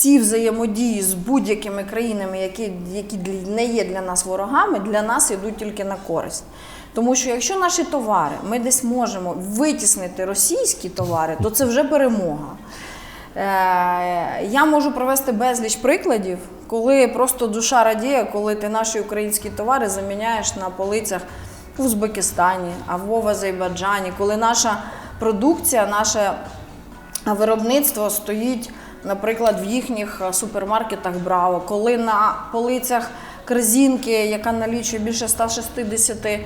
всі взаємодії з будь-якими країнами, які, які не є для нас ворогами, для нас йдуть тільки на користь. Тому що якщо наші товари ми десь можемо витіснити російські товари, то це вже перемога. Е, Я можу привести безліч прикладів, коли просто душа радіє, коли ти наші українські товари заміняєш на полицях в Узбекистані або в Азербайджані, коли наша продукція, наше виробництво стоїть, наприклад, в їхніх е, супермаркетах Браво, коли на полицях корзинки, яка налічує більше 160 е,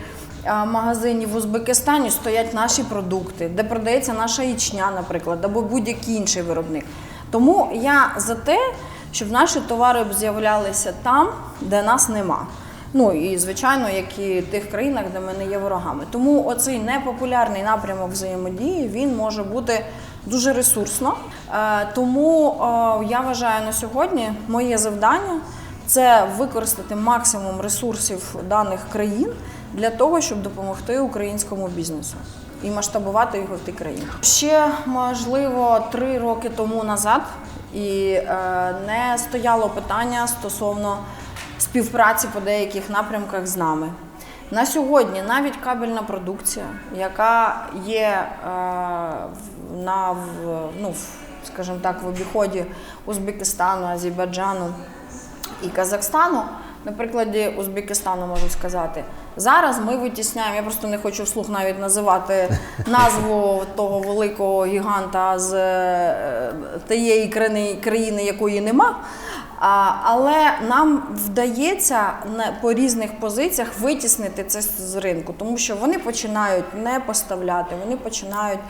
магазинів в Узбекистані, стоять наші продукти, де продається наша ячня, наприклад, або будь-який інший виробник. Тому я за те, щоб наші товари з'являлися там, де нас нема. Ну і звичайно, як і в тих країнах, де ми не є ворогами. Тому оцей непопулярний напрямок взаємодії він може бути дуже ресурсно. Е, Тому е, я вважаю на сьогодні моє завдання це використати максимум ресурсів даних країн для того, щоб допомогти українському бізнесу і масштабувати його в ті країни. Ще можливо три роки тому назад і е, не стояло питання стосовно співпраці по деяких напрямках з нами. На сьогодні навіть кабельна продукція, яка є е, на в- ну, скажімо так, в обіході Узбекистану, Азербайджану і Казахстану. На прикладі Узбекистану можу сказати. Зараз ми витісняємо, я просто не хочу вслух навіть називати назву того великого гіганта з е, тієї країни, якої нема. Але нам вдається по різних позиціях витіснити це з ринку, тому що вони починають не поставляти, вони починають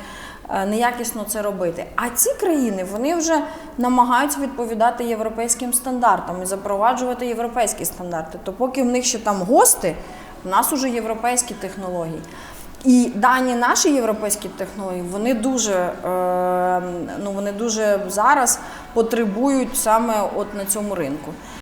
неякісно це робити. А ці країни вони вже намагаються відповідати європейським стандартам і запроваджувати європейські стандарти. То поки в них ще там гости, в нас уже європейські технології. І дані наші європейські технології, вони дуже, е, ну, вони дуже зараз потребують саме от на цьому ринку.